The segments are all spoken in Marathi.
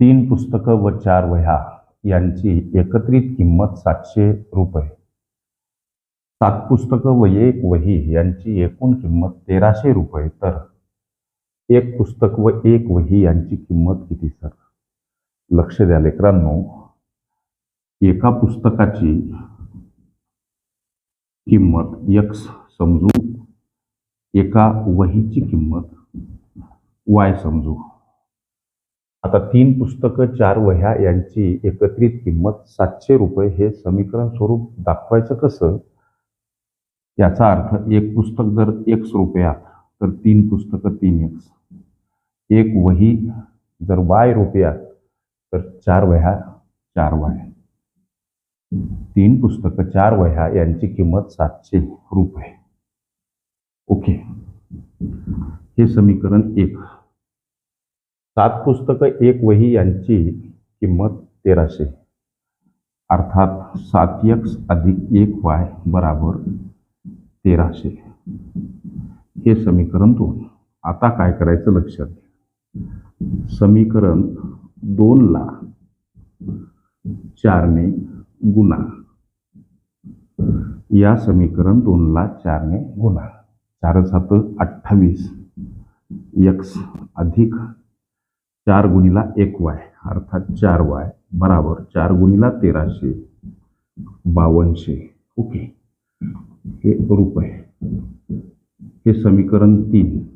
तीन पुस्तकं व चार वह्या यांची एकत्रित किंमत सातशे रुपये. सात पुस्तकं व एक वही यांची एकूण किंमत तेराशे रुपये. तर एक पुस्तक व एक वही यांची किंमत किती सर? लक्ष द्या लेकरांनो. एका पुस्तकाची किंमत यक्स समजू. एका वहीची किंमत वाय समजू. आता तीन पुस्तकं चार वह्या यांची एकत्रित किंमत सातशे रुपये हे समीकरण स्वरूप दाखवायचं कसं? याचा अर्थ एक पुस्तक जर एक्स रुपयात तर तीन पुस्तकं तीन एक्स एक वही जर वाय रुपयात तर चार वह्या चार वाय तीन पुस्तकं चार वह्या यांची किंमत सातशे रुपये. ओके. हे समीकरण एक. सात पुस्तकं एक वही यांची किंमत तेराशे. अर्थात सात यक्स अधिक एक वाय बराबर तेराशे. हे समीकरण दोन. आता काय करायचं लक्षात समीकरण दोनला चारने गुणा. या समीकरण दोनला चारने गुणा. चार सात अठ्ठावीस. यक्स अधिक चार गुणीला एक वाय अर्थात चार वाय बराबर चार गुणीला तेराशे बावनशे ओके. हे रुपये हे समीकरण तीन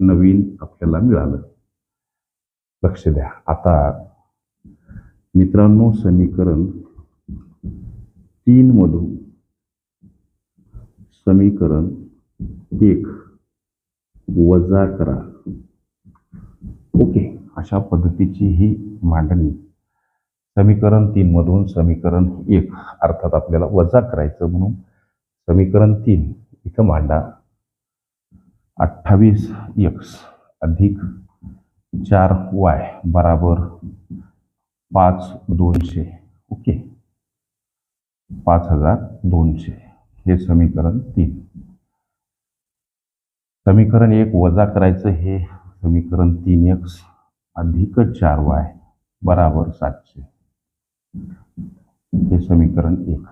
नवीन आपल्याला मिळालं. लक्ष द्या. आता मित्रांनो समीकरण तीन मधून समीकरण एक वजा करा. ओके. अशा पद्धतीची ही मांडणी. समीकरण तीनमधून समीकरण एक अर्थात आपल्याला वजा करायचं म्हणून समीकरण तीन इथं मांडा. अठ्ठावीस एक्स अधिक चार वाय बराबर पाच दोनशे. ओके. पाच हजार दोनशे. हे समीकरण तीन. समीकरण एक वजा करायचं हे समीकरण तीन एक्स अधिक चार वाय बराबर सातशे. हे समीकरण एक.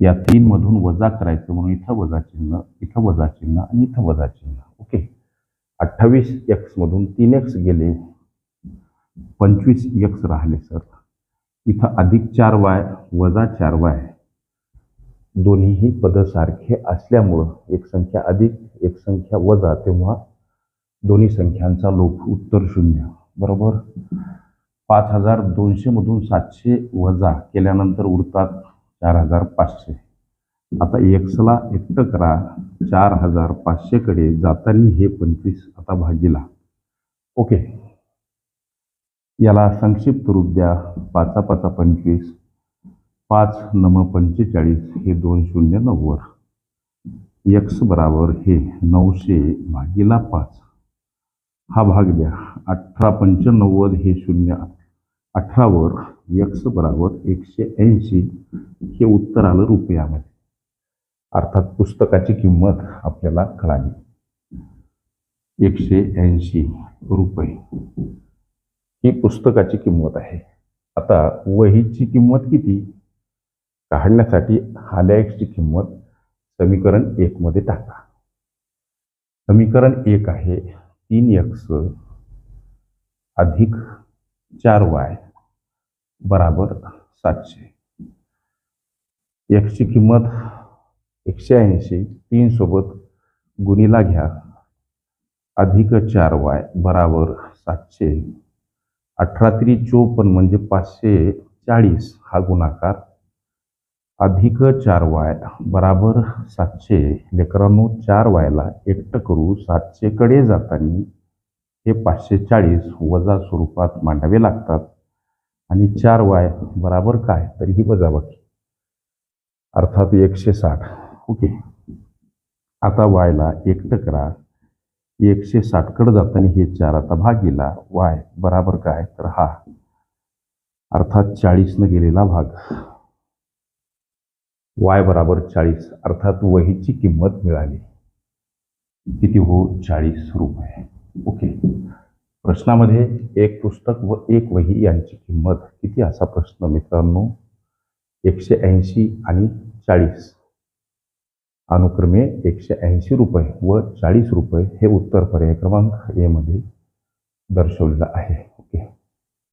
या तीन मधून वजा करायचं म्हणून इथं वजा चिन्ह इथं वजा चिन्ह आणि इथं वजा चिन्ह. ओके? अठ्ठावीस एक्स मधून तीन एक्स गेले. पंचवीस एक्स राहिले सर. इथं अधिक चार वाय वजा चार वाय. दोन्हीही पद सारखे असल्यामुळं एक संख्या अधिक एक संख्या वजा तेव्हा दोन्ही संख्यांचा लोप उत्तर शून्य. बरोबर? पाच हजार दोनशेमधून सातशे वजा केल्यानंतर उरतात चार हजार पाचशे. आता एक्सला एकटं करा चार हजार पाचशेकडे जाताना हे पंचवीस आता भागीला. ओके. याला संक्षिप्त रूप द्या पाचा पाचा पंचवीस पाच नम पंचेचाळीस हे दोन शून्य नव्वद. एक्स बराबर हे नऊशे भागीला पाच. हा भाग द्या. अठरा पंच्याण्णवद हे शून्य अठरावर एक्स बराबर एकशे ऐंशी हे उत्तर आलं रुपयामध्ये. अर्थात पुस्तकाची किंमत आपल्याला कळाली. एकशे ऐंशी रुपये. ही पुस्तकाची किंमत आहे. आता वहीची किंमत किती? काढण्यासाठी हालॅक्सची किंमत समीकरण एकमध्ये टाका. समीकरण एक आहे. तीन एक्स अधिक चार वाय बराबर सातशे. एक्सची किंमत एकशे ऐंशी तीन सोबत गुणीला घ्या. अधिक चार वाय बराबर सातशे. अठरा तरी चोपन्न म्हणजे पाचशे चाळीस हा गुणाकार अधिक चार वाय बराबर सातशे लेकरांनो चार वायला एकटं करू सातशेकडे जाताना हे पाचशे चाळीस वजा स्वरूपात मांडावे लागतात. आणि चार वाय बराबर काय? तर ही वजाबाकी अर्थात एकशे साठ. ओके. आता वायला एकटं करा. एकशे साठकडे जाताना हे चार आता भागीला. वाय बराबर काय? तर हा. अर्थात चाळीसनं गेलेला भाग. वाय बराबर चाळीस अर्थात वहीची किंमत मिळाली. किती हो? चाळीस रुपये. ओके. प्रश्नामध्ये एक पुस्तक व एक वही यांची किंमत किती असा प्रश्न मित्रांनो? एकशे ऐंशी आणि चाळीस. अनुक्रमे एकशे ऐंशी रुपये व चाळीस रुपये हे उत्तर पर्याय क्रमांक एमध्ये दर्शवलेलं आहे. ओके.